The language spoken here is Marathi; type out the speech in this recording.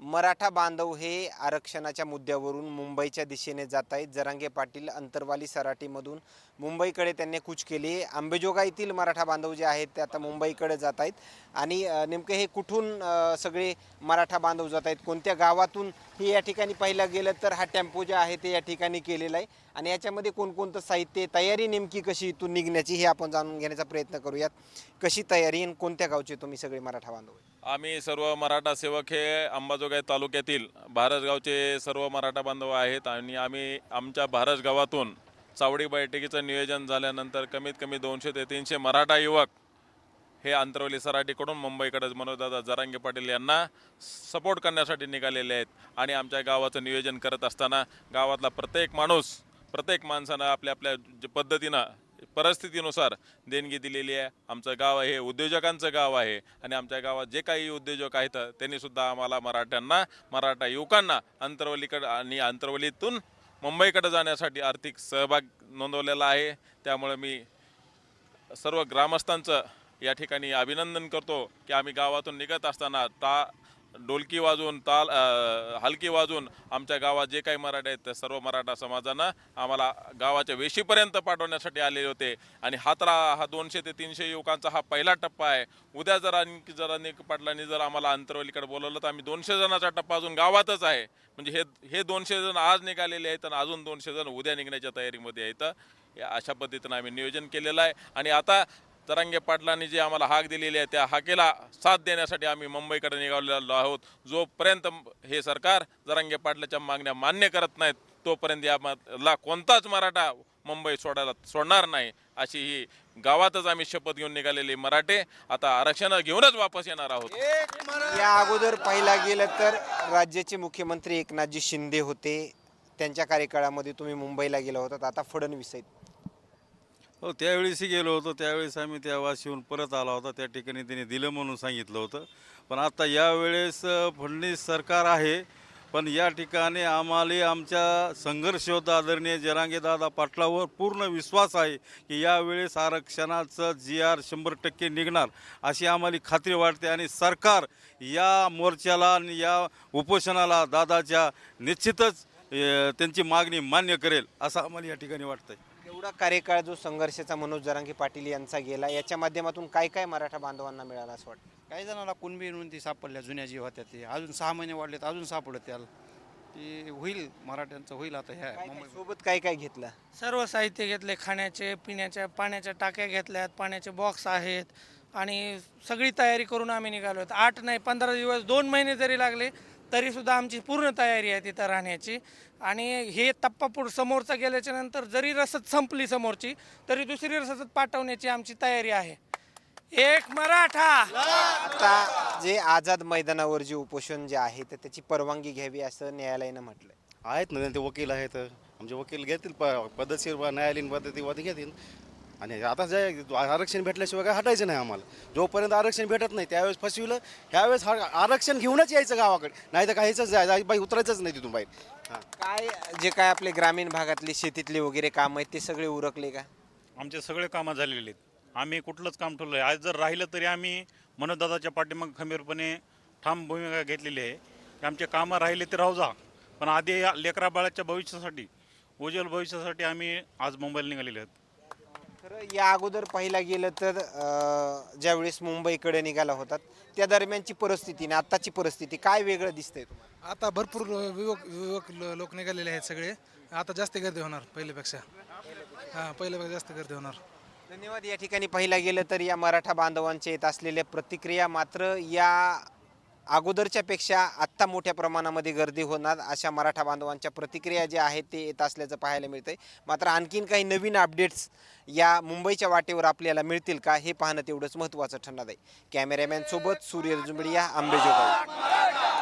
मराठा बांधव हे आरक्षणाच्या मुद्द्यावरून मुंबईच्या दिशेने जात आहेत. जरांगे पाटील अंतरवाली सराटीमधून मुंबईकडे त्यांनी कूच केली. आंबेजोगाईतील मराठा बांधव जे आहेत ते आता मुंबईकडे जात आहेत. आणि नेमकं नेमके हे कुठून सगळे मराठा बांधव जात आहेत कोणत्या गावातून हे या ठिकाणी पाहिलं गेलं तर हा टेम्पो जे आहे ते या ठिकाणी केलेला आहे. आणि याच्यामध्ये कोणकोणतं साहित्य तयारी नेमकी कशी इथून निघण्याची हे आपण जाणून घेण्याचा प्रयत्न करूयात. कशी तयारी आणि कोणत्या गावचे तुम्ही सगळे मराठा बांधव आहे? आम्ही सर्व मराठा सेवक हे अंबाजोगाई तालुक्यातील भारसगावचे सर्व मराठा बांधव आहेत आणि आम्ही आमच्या भारसगावातून चावडी बैठकीचं नियोजन झाल्यानंतर कमीत कमी दोनशे ते तीनशे मराठा युवक हे अंतरवली सराटीकडून मुंबईकडे मनोजदादा जरांगे पाटील यांना सपोर्ट करण्यासाठी निघालेले आहेत आणि आमच्या गावाचं नियोजन करत असताना गावातला प्रत्येक माणूस प्रत्येक माणसानं आपल्या आपल्या ज- पद्धतीनं परिस्थितीनुसार देणगी दिलेली आहे. आमचं गाव हे उद्योजकांचं गाव आहे आणि आमच्या गावात जे काही उद्योजक आहेत त्यांनीसुद्धा आम्हाला मराठ्यांना मराठा युवकांना अंतरवलीकडं आणि अंतरवलीतून मुंबईकडे जाण्यासाठी आर्थिक सहभाग नोंदवलेला आहे. त्यामुळे मी सर्व ग्रामस्थांचं या ठिकाणी अभिनंदन करतो की आम्ही गावातून निघत असताना टा डोलकी वाजवून ताल हलकी वाजवून आमच्या गावात जे काही मराठे आहेत त्या सर्व मराठा समाजानं आम्हाला गावाच्या वेशीपर्यंत पाठवण्यासाठी आलेले होते. आणि हातरा हा दोनशे ते तीनशे युवकांचा हा पहिला टप्पा आहे. उद्या जर आणखी जर अनेक पाटलांनी जर आम्हाला अंतरवलीकडे बोलवलं तर आम्ही दोनशे जणांचा टप्पा अजून गावातच आहे. म्हणजे हे हे दोनशे जण आज निघालेले आहेत आणि अजून दोनशे जण उद्या निघण्याच्या तयारीमध्ये आहेत. अशा पद्धतीनं आम्ही नियोजन केलेलं आहे. आणि आता तरंगे पाटलांनी जी आम्हाला हाक दिलेली आहे त्या हाकेला साथ देण्यासाठी आम्ही मुंबईकडे निघालेलो आहोत. जोपर्यंत हे सरकार तरंगे पाटलाच्या मागण्या मान्य करत नाहीत तोपर्यंत याला कोणताच मराठा मुंबई सोडायला सोडणार नाही अशी ही गावातच आम्ही शपथ घेऊन निघालेली मराठे. आता आरक्षण घेऊनच वापस येणार आहोत. या अगोदर पाहिला गेलं तर राज्याचे मुख्यमंत्री एकनाथजी शिंदे होते. त्यांच्या कार्यकाळामध्ये तुम्ही मुंबईला गेला होतात आता फडणवीस आहेत. हो त्यावेळेसही गेलो होतो. त्यावेळेस आम्ही त्या वाशीहून परत आला होता. त्या ठिकाणी त्यांनी दिलं म्हणून सांगितलं होतं. पण आता यावेळेस अ, फडणवीस सरकार आहे. पण या ठिकाणी आम्हाला आमच्या संघर्ष होता आदरणीय जरांगेदादा पाटलावर पूर्ण विश्वास आहे की यावेळेस आरक्षणाचं जी आर शंभर टक्के निघणार अशी आम्हाला खात्री वाटते आणि सरकार या मोर्चाला आणि या उपोषणाला दादाच्या निश्चितच त्यांची मागणी मान्य करेल असं आम्हाला या ठिकाणी वाटतंय. एवढा कार्यकाळ जो संघर्षाचा मनोज जरांगे पाटील यांचा गेला याच्या माध्यमातून काय काय मराठा बांधवांना मिळाला असं वाटतं? काही जणांना कुणबी नोंदी सापडल्या जुन्या जी होत्या ते अजून सहा महिने वाढलेत अजून सापडत त्याला. ते होईल मराठ्यांचं होईल आता ह्या काय काय मुंबई सोबत काय काय घेतलं? सर्व साहित्य घेतले खाण्याचे पिण्याच्या पाण्याच्या टाक्या घेतल्यात पाण्याचे बॉक्स आहेत. आणि सगळी तयारी करून आम्ही निघालो आहोत. आठ नाही पंधरा दिवस दोन महिने जरी लागले तरीसुद्धा आमची पूर्ण तयारी आहे तिथं राहण्याची. आणि हे टप्पा पुढं समोरचा गेल्याच्यानंतर जरी रसद संपली समोरची तरी दुसरी रसद पाठवण्याची आमची तयारी आहे. एक मराठा! आता जे आझाद मैदानावर जे उपोषण जे आहे तर त्याची परवानगी घ्यावी असं न्यायालयानं म्हटलंय. आहेत ना ते वकील आहेत. आमचे वकील घेतील प पद्धतशीर व न्यायालयीन पद्धतीमध्ये घेतील. आणि आता जे आरक्षण भेटल्याशिवाय काय हटायचं नाही आम्हाला. जोपर्यंत आरक्षण भेटत नाही त्यावेळेस फसविलं ह्यावेळेस हा आरक्षण घेऊनच यायचं गावाकडे. नाही तर काहीच जाय बाई उतरायचंच नाही तिथून बाहेर. हां. काय जे काय आपले ग्रामीण भागातले शेतीतले वगैरे काम आहेत ते सगळे उरकले का? आमचे सगळे कामं झालेले आहेत. आम्ही कुठलंच काम ठेवलं आहे आज जर राहिलं तरी आम्ही मनोदादाच्या पाठीमाग खंबीरपणे ठाम भूमिका घेतलेली आहे. की आमचे कामं राहिले ते राहू जा. पण आधी या लेकरा बाळाच्या भविष्यासाठी उज्ज्वल भविष्यासाठी आम्ही आज मुंबईला निघालेले आहेत. खरं या अगोदर पाहिला गेलं तर अं, ज्यावेळेस मुंबईकडे निघाला होतात त्या दरम्यानची परिस्थिती आणि आत्ताची परिस्थिती काय वेगळं दिसतंय तुम्हाला? आता भरपूर युवक युवक ल- लोक निघालेले आहेत सगळे. आता जास्त गर्दी होणार पहिल्यापेक्षा. हां पहिल्यापेक्षा जास्त गर्दी होणार. धन्यवाद. या ठिकाणी पाहिला गेलं तर या मराठा बांधवांच्या येत असलेल्या प्रतिक्रिया मात्र या अगोदरच्या पेक्षा आत्ता मोठ्या प्रमाणामध्ये गर्दी होणार अशा मराठा बांधवांच्या प्रतिक्रिया ज्या आहेत ते येत असल्याचं पाहायला मिळतंय. मात्र आणखीन काही नवीन अपडेट्स या मुंबईच्या वाटेवर आपल्याला मिळतील का हे पाहणं तेवढंच महत्त्वाचं ठरणार आहे. कॅमेरामॅनसोबत सूर्य जुंबडिया आंबेजोगाई.